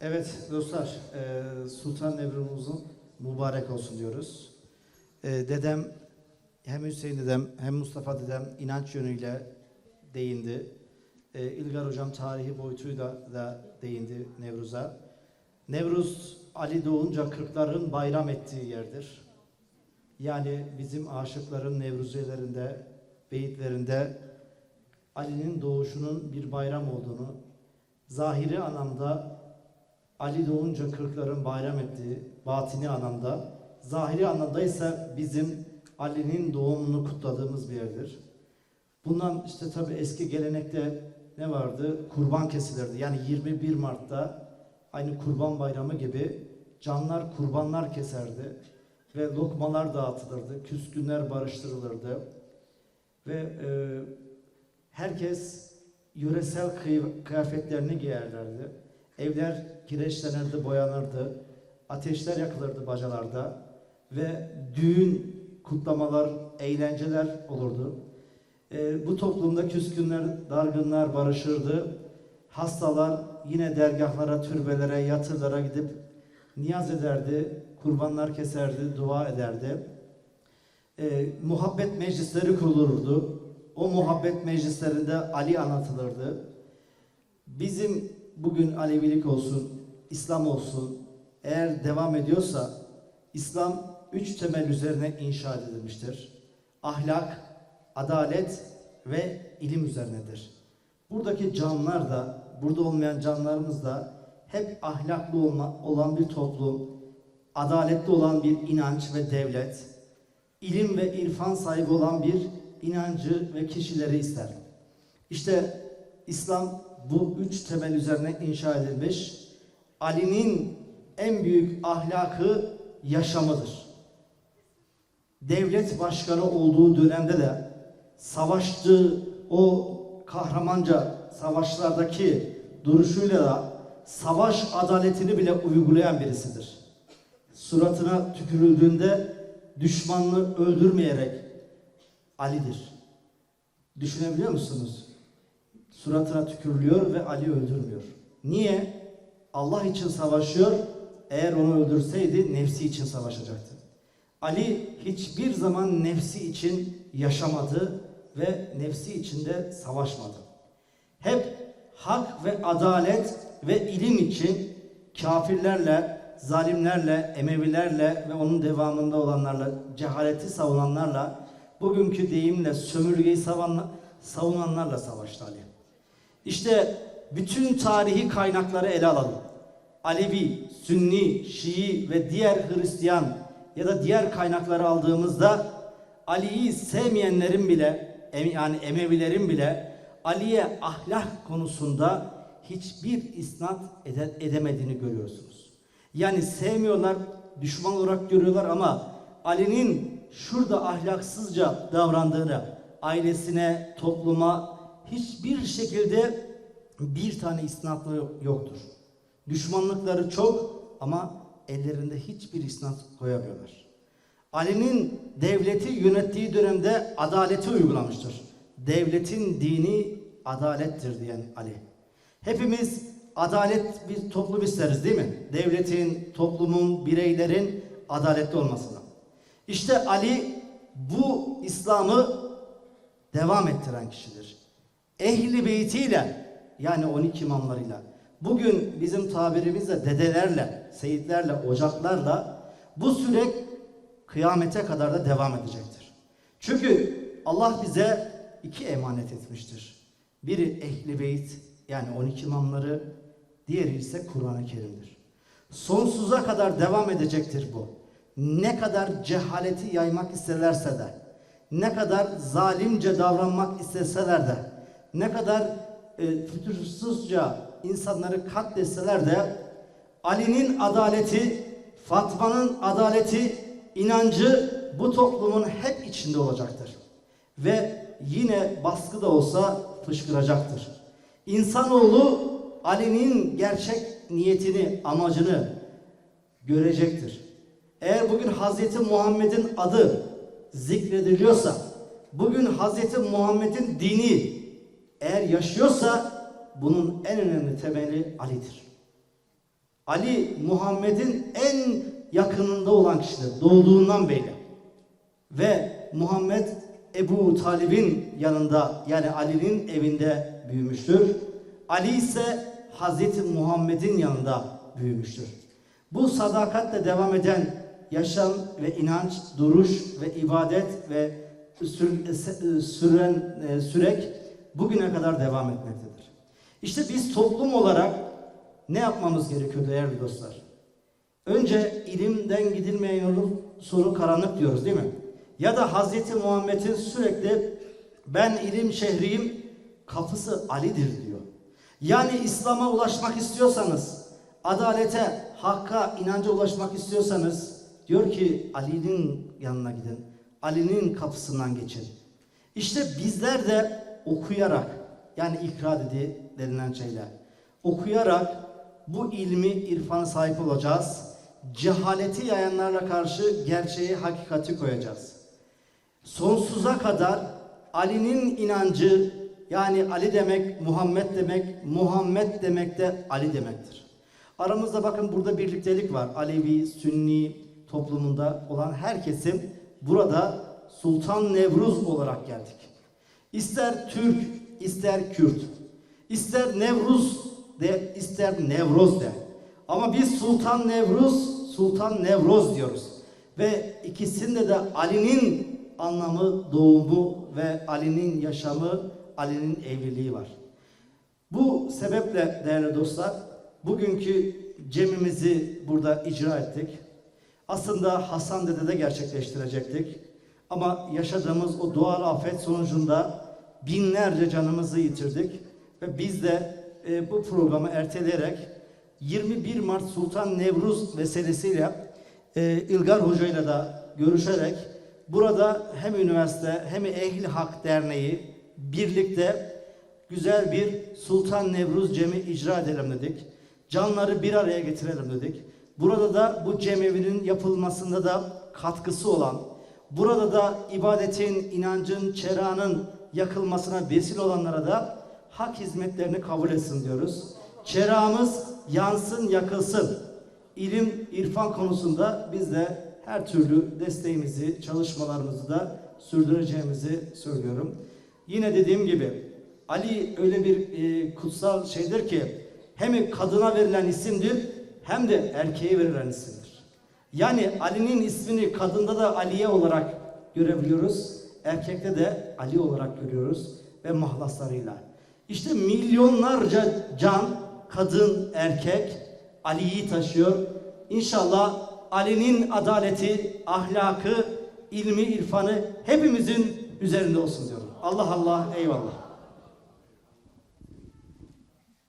Evet dostlar, e, Sultan Nevruz'un mübarek olsun diyoruz. E, dedem, hem Hüseyin dedem hem Mustafa dedem inanç yönüyle değindi. E, İlgar hocam tarihi boyutuyla da değindi Nevruz'a. Nevruz Ali doğunca kırkların bayram ettiği yerdir. Yani bizim aşıkların Nevruziyelerinde, beyitlerinde Ali'nin doğuşunun bir bayram olduğunu, zahiri anlamda Ali doğunca kırkların bayram ettiği batini anlamda, zahiri anlamda ise bizim Ali'nin doğumunu kutladığımız bir yerdir. Bundan işte tabi eski gelenekte ne vardı? Kurban kesilirdi. Yani 21 Mart'ta aynı kurban bayramı gibi canlar kurbanlar keserdi ve lokmalar dağıtılırdı, küskünler barıştırılırdı ve e, herkes yöresel kıy- kıyafetlerini giyerlerdi. Evler kireçlenirdi, boyanırdı. Ateşler yakılırdı bacalarda. Ve düğün, kutlamalar, eğlenceler olurdu. Ee, bu toplumda küskünler, dargınlar barışırdı. Hastalar yine dergahlara, türbelere, yatırlara gidip niyaz ederdi, kurbanlar keserdi, dua ederdi. Ee, muhabbet meclisleri kurulurdu. O muhabbet meclislerinde Ali anlatılırdı. Bizim bugün Alevilik olsun, İslam olsun eğer devam ediyorsa İslam üç temel üzerine inşa edilmiştir. Ahlak, adalet ve ilim üzerinedir. Buradaki canlılar da, burada olmayan canlılarımız da hep ahlaklı olma, olan bir toplum, adaletli olan bir inanç ve devlet, ilim ve irfan sahibi olan bir inancı ve kişileri ister. İşte İslam bu üç temel üzerine inşa edilmiş. Ali'nin en büyük ahlakı yaşamıdır. Devlet başkanı olduğu dönemde de savaştığı o kahramanca savaşlardaki duruşuyla da savaş adaletini bile uygulayan birisidir. Suratına tükürüldüğünde düşmanını öldürmeyerek Ali'dir. Düşünebiliyor musunuz? Suratına tükürülüyor ve Ali öldürmüyor. Niye? Allah için savaşıyor. Eğer onu öldürseydi nefsi için savaşacaktı. Ali hiçbir zaman nefsi için yaşamadı ve nefsi içinde savaşmadı. Hep hak ve adalet ve ilim için kafirlerle, zalimlerle, Emevilerle ve onun devamında olanlarla, cehaleti savunanlarla, bugünkü deyimle sömürgeyi savunanla- savunanlarla savaştı Ali. İşte bütün tarihi kaynakları ele alalım. Alevi, Sünni, Şii ve diğer Hristiyan ya da diğer kaynakları aldığımızda Ali'yi sevmeyenlerin bile yani Emevilerin bile Ali'ye ahlak konusunda hiçbir isnat ede- edemediğini görüyorsunuz. Yani sevmiyorlar, düşman olarak görüyorlar ama Ali'nin şurada ahlaksızca davrandığını ailesine, topluma hiçbir şekilde bir tane isnatları yoktur. Düşmanlıkları çok ama ellerinde hiçbir isnat koyamıyorlar. Ali'nin devleti yönettiği dönemde adaleti uygulamıştır. Devletin dini adalettir diyen Ali. Hepimiz adalet bir toplum isteriz değil mi? Devletin, toplumun, bireylerin adaletli olmasını. İşte Ali bu İslam'ı devam ettiren kişidir. Ehli beytiyle yani 12 imamlarıyla bugün bizim tabirimizle dedelerle, seyitlerle, ocaklarla bu süreç kıyamete kadar da devam edecektir. Çünkü Allah bize iki emanet etmiştir. Biri ehli beyt yani 12 imamları, diğeri ise Kur'an-ı Kerim'dir. Sonsuza kadar devam edecektir bu. Ne kadar cehaleti yaymak isterlerse de, ne kadar zalimce davranmak isteseler de, ne kadar e, fütursuzca insanları katletseler de, Ali'nin adaleti, Fatma'nın adaleti, inancı bu toplumun hep içinde olacaktır. Ve yine baskı da olsa fışkıracaktır. İnsanoğlu Ali'nin gerçek niyetini, amacını görecektir. Eğer bugün Hazreti Muhammed'in adı zikrediliyorsa, bugün Hazreti Muhammed'in dini eğer yaşıyorsa bunun en önemli temeli Ali'dir. Ali Muhammed'in en yakınında olan kişidir doğduğundan beri. Ve Muhammed Ebu Talib'in yanında yani Ali'nin evinde büyümüştür. Ali ise Hazreti Muhammed'in yanında büyümüştür. Bu sadakatle devam eden yaşam ve inanç, duruş ve ibadet ve sür- e, süren e, sürek bugüne kadar devam etmektedir. İşte biz toplum olarak ne yapmamız gerekiyor değerli dostlar? Önce ilimden gidilmeyen yolun sonu karanlık diyoruz değil mi? Ya da Hazreti Muhammed'in sürekli ben ilim şehriyim kapısı Ali'dir diyor. Yani İslam'a ulaşmak istiyorsanız, adalete, hakka, inanca ulaşmak istiyorsanız diyor ki Ali'nin yanına gidin. Ali'nin kapısından geçin. İşte bizler de okuyarak yani ikra dedi denilen şeyler. Okuyarak bu ilmi, irfanı sahip olacağız. Cehaleti yayanlarla karşı gerçeği, hakikati koyacağız. Sonsuza kadar Ali'nin inancı yani Ali demek Muhammed demek, Muhammed demek de Ali demektir. Aramızda bakın burada birliktelik var. Alevi, Sünni toplumunda olan herkesin burada Sultan Nevruz olarak geldik. İster Türk, ister Kürt, ister Nevruz de, ister Nevroz de. Ama biz Sultan Nevruz, Sultan Nevroz diyoruz. Ve ikisinde de Ali'nin anlamı, doğumu ve Ali'nin yaşamı, Ali'nin evliliği var. Bu sebeple değerli dostlar, bugünkü cemimizi burada icra ettik. Aslında Hasan Dede'de gerçekleştirecektik. Ama yaşadığımız o doğal afet sonucunda binlerce canımızı yitirdik. Ve biz de e, bu programı erteleyerek 21 Mart Sultan Nevruz vesilesiyle e, İlgar Hoca ile da görüşerek burada hem üniversite hem Ehli Hak Derneği birlikte güzel bir Sultan Nevruz Cemi icra edelim dedik. Canları bir araya getirelim dedik. Burada da bu cemevinin yapılmasında da katkısı olan, burada da ibadetin, inancın, çerağının yakılmasına vesile olanlara da hak hizmetlerini kabul etsin diyoruz. Çerağımız yansın, yakılsın. İlim, irfan konusunda biz de her türlü desteğimizi, çalışmalarımızı da sürdüreceğimizi söylüyorum. Yine dediğim gibi Ali öyle bir e, kutsal şeydir ki hem kadına verilen isimdir hem de erkeğe verilen isimdir. Yani Ali'nin ismini kadında da Aliye olarak görebiliyoruz. Erkekte de Ali olarak görüyoruz ve mahlaslarıyla. İşte milyonlarca can, kadın, erkek Ali'yi taşıyor. İnşallah Ali'nin adaleti, ahlakı, ilmi, irfanı hepimizin üzerinde olsun diyorum. Allah Allah, eyvallah.